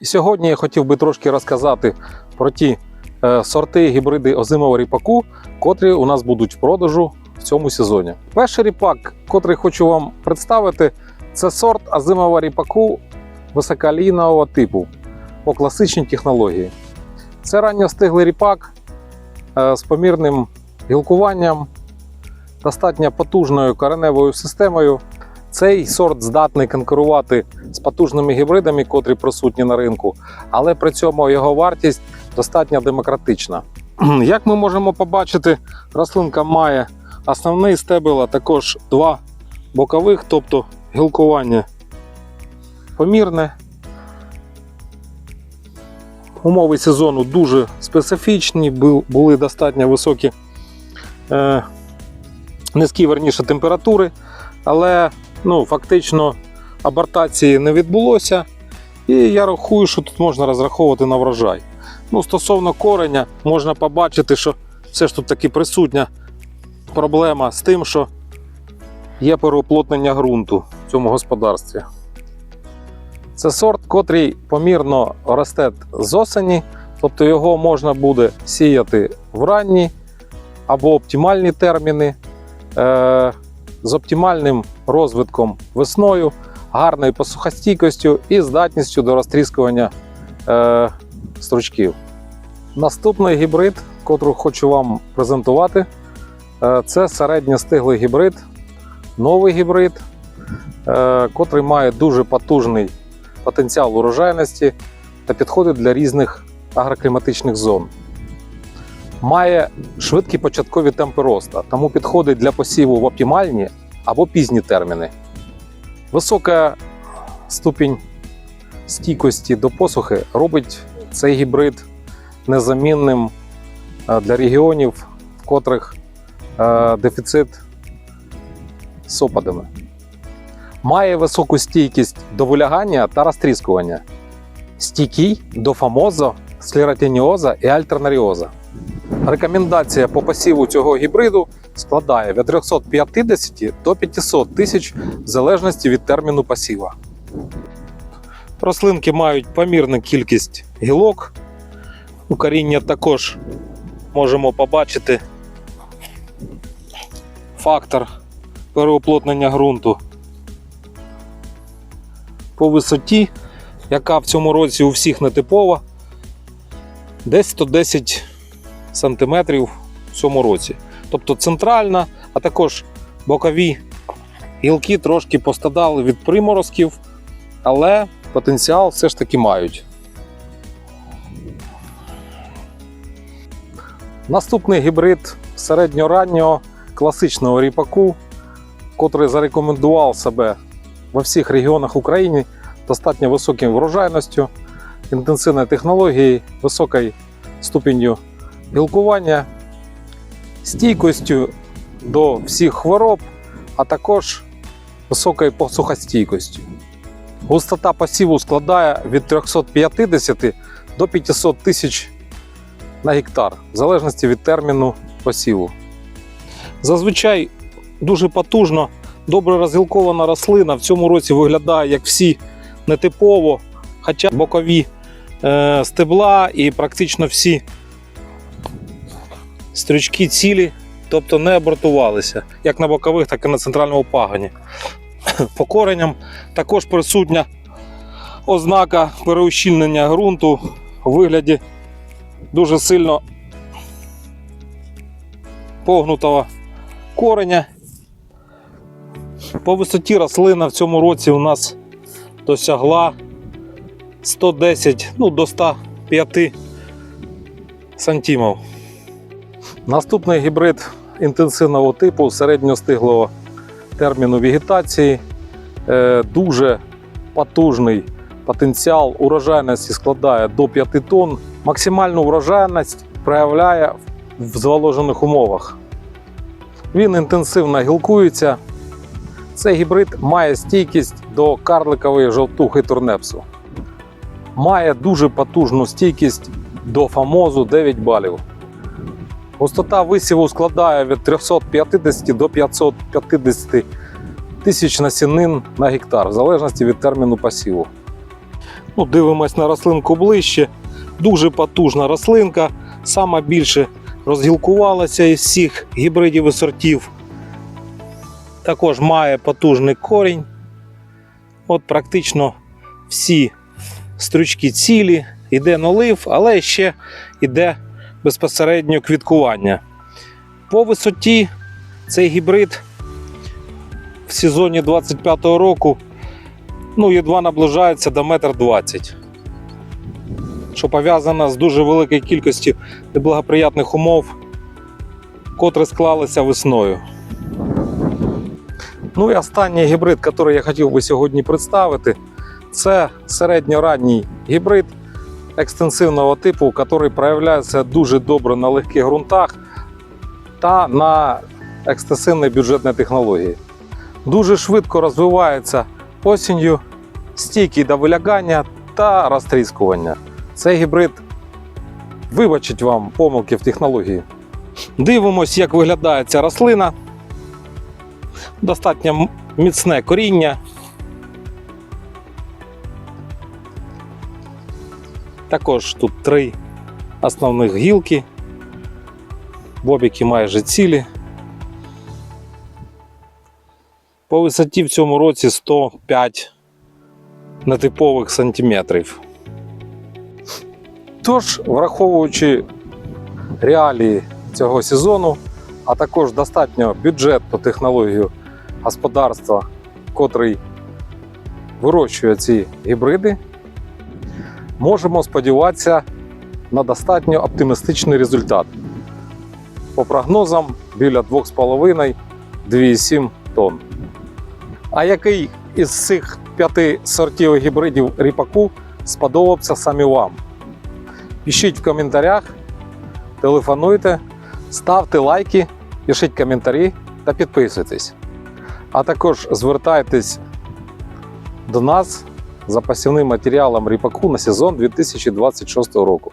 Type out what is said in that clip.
І сьогодні я хотів би трошки розказати про ті е, сорти гібриди озимого ріпаку, котрі у нас будуть в продажу в цьому сезоні. Перший ріпак, котрий хочу вам представити, це сорт озимого ріпаку високолійного типу по класичній технології. Це ранньостиглий ріпак е, з помірним гілкуванням, достатньо потужною кореневою системою. Цей сорт здатний конкурувати з потужними гібридами, котрі присутні на ринку, але при цьому його вартість достатньо демократична. Як ми можемо побачити, рослинка має основний стебел, а також два бокових, тобто гілкування помірне. Умови сезону дуже специфічні, були достатньо високі, е, низькі верніше температури, але ну, фактично абортації не відбулося. І я рахую, що тут можна розраховувати на врожай. Ну, стосовно кореня, можна побачити, що все ж тут таки присутня проблема з тим, що є переуплотнення ґрунту в цьому господарстві. Це сорт, котрий помірно росте з осені, тобто його можна буде сіяти в ранні або оптимальні терміни е, з оптимальним розвитком весною, гарною посухостійкостю і здатністю до розтріскування е, стручків. Наступний гібрид, котрий хочу вам презентувати, е, це середньостиглий гібрид, новий гібрид, е, котрий має дуже потужний потенціал урожайності та підходить для різних агрокліматичних зон. Має швидкі початкові темпи росту, тому підходить для посіву в оптимальні або пізні терміни. Висока ступінь стійкості до посухи робить цей гібрид незамінним е, для регіонів, в котрих е, дефіцит з опадами. Має високу стійкість до вилягання та розтріскування, стійкий до фамозо, склеротиніоза і альтернаріоза. Рекомендація по посіву цього гібриду складає від 350 до 500 тисяч в залежності від терміну посіва. Рослинки мають помірну кількість гілок. У також можемо побачити фактор переуплотнення ґрунту по висоті, яка в цьому році у всіх нетипова, десь 110 сантиметрів в цьому році. Тобто центральна, а також бокові гілки трошки пострадали від приморозків, але потенціал все ж таки мають. Наступний гібрид середньораннього класичного ріпаку, котрий зарекомендував себе во всіх регіонах України достатньо високою врожайністю, інтенсивною технологією, високою ступінню гілкування, стійкостю до всіх хвороб, а також високою посухостійкостю. Густота посіву складає від 350 до 500 тисяч на гектар, в залежності від терміну посіву. Зазвичай дуже потужно, добре розгілкована рослина в цьому році виглядає як всі нетипово, хоча бокові е, стебла і практично всі стрючки цілі, тобто не абортувалися, як на бокових, так і на центральному пагоні. По кореням також присутня ознака переущільнення ґрунту у вигляді дуже сильно погнутого кореня. По висоті рослина в цьому році у нас досягла 110 ну, до 105 сантимів. Наступний гібрид інтенсивного типу середньостиглого терміну вегетації. Е, Дуже потужний потенціал урожайності складає до 5 тонн. Максимальну врожайність проявляє в зволожених умовах. Він інтенсивно гілкується. Цей гібрид має стійкість до карликової жовтухи турнепсу. Має дуже потужну стійкість до фамозу 9 балів. Густота висіву складає від 350 до 550 тисяч насінин на гектар, в залежності від терміну посіву. Ну, дивимось на рослинку ближче. Дуже потужна рослинка. Сама більше розгілкувалася із всіх гібридів і сортів. Також має потужний корінь. От практично всі стручки цілі, йде налив, але ще йде безпосередньо квіткування. По висоті цей гібрид в сезоні 25-го року ну, едва наближається до 1,20 м. Що пов'язано з дуже великою кількістю неблагоприятних умов, котрі склалися весною. Ну і останній гібрид, який я хотів би сьогодні представити, це середньоранній гібрид екстенсивного типу, який проявляється дуже добре на легких ґрунтах та на екстенсивній бюджетній технології. Дуже швидко розвивається осінню, стійкий до вилягання та розтріскування. Цей гібрид вибачить вам помилки в технології. Дивимось, як виглядає ця рослина. Достатньо міцне коріння. Також тут три основних гілки. Бобіки майже цілі. По висоті в цьому році 105 нетипових сантиметрів. Тож, враховуючи реалії цього сезону, а також достатньо бюджетну технологію господарства, котрий вирощує ці гібриди, можемо сподіватися на достатньо оптимістичний результат. По прогнозам біля 2,5-2,7 тонн. А який із цих п'яти сортів гібридів ріпаку сподобався саме вам? Пишіть в коментарях, телефонуйте, ставте лайки, пишіть коментарі та підписуйтесь. А також звертайтесь до нас за посівним матеріалом ріпаку на сезон 2026 року.